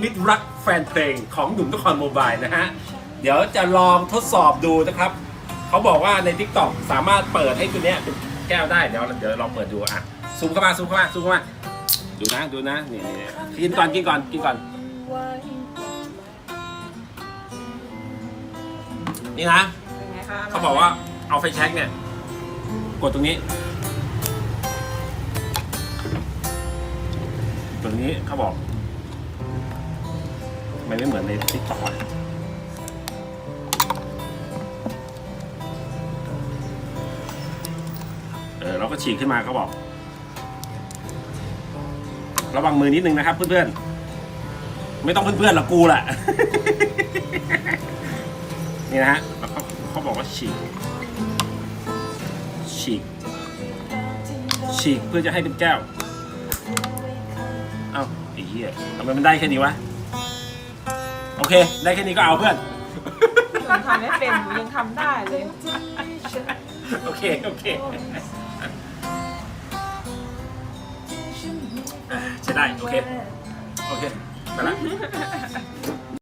มิตรรักแฟนเพลงของหนุ่มนครโมบายนะฮะ เดี๋ยวจะลองทดสอบดูนะครับ เขาบอกว่าใน t ิ k t o k สามารถเปิดให้ตัวเนี้ยเป็นแก้วได้ เดี๋ยวเดี๋ยวลองเปิดดูอะซูมเข้ามาซูมเข้ามาซูมเข้ามา ดูนะดูนะนี่นี่กินก่อนกินก่อนกินก่อน นี่นะ เป็นไงคะเขาบอกว่าเอาไฟแช็กเนี่ย กดตรงนี้ ตรงนี้เขาบอก ทำไมไม่เหมือนในติ๊กต็อกอะเออเราก็ฉีกขึ้นมาเขาบอก ระวังมือนิดนึงนะครับเพื่อนๆ ไม่ต้องเพื่อนๆหรอกกูแหละ นี่นะฮะแล้วเขาเขาบอกว่าฉีก ฉีก ฉีกเพื่อจะให้เป็นแก้ว เอ้าไอ้เหี้ยทำไมมันได้แค่นี้วะ โอเค ได้แค่นี้ก็เอาเพื่อน หนูทำไม่เป็นหนูยังทำได้เลย โอเค โอเคอะใช้ได้ โอเค โอเคไปละ